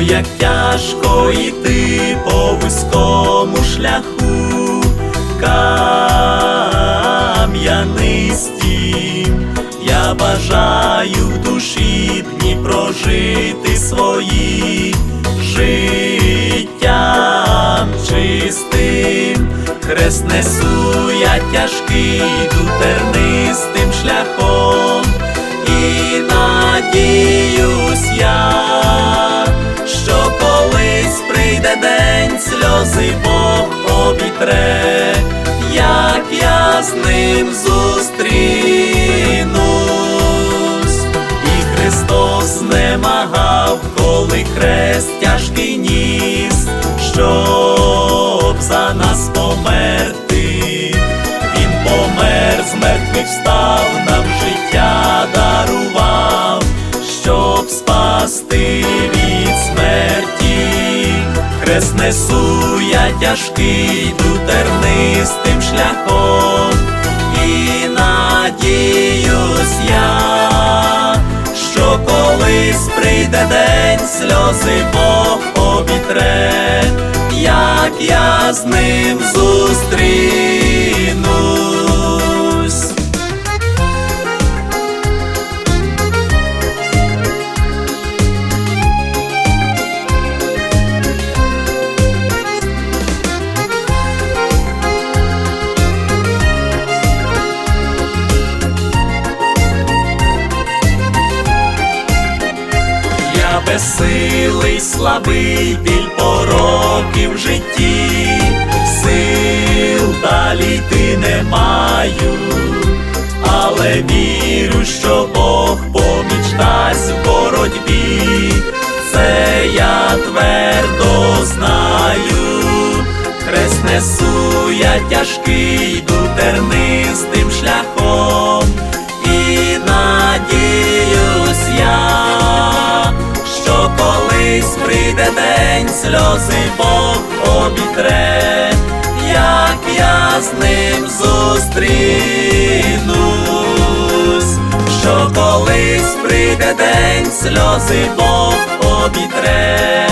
як тяжко йти по вузькому шляху кам'янистім. Я бажаю в душі дні прожити свої життям чистим. Хрест несу я тяжкий, йду тернистим шляхом і надіюсь сльози Бог обітре, як я з ним зустрінусь, і Христос не магав, коли хрест тяжкий ніс, щоб за нас Хрест несу я тяжкий, дутернистим шляхом, і надіюсь я, що колись прийде день, сльози Бог обітре, як я з ним зустрінусь. Я безсилий, слабий, біль пороків в житті, сил далі йти не маю, але вірю, що Бог поміч дасть в боротьбі, це я твердо знаю, хрест несу я тяжкий, прийде день, сльози Бог обітре, як я з ним зустрінусь, що колись прийде день, сльози Бог обітре,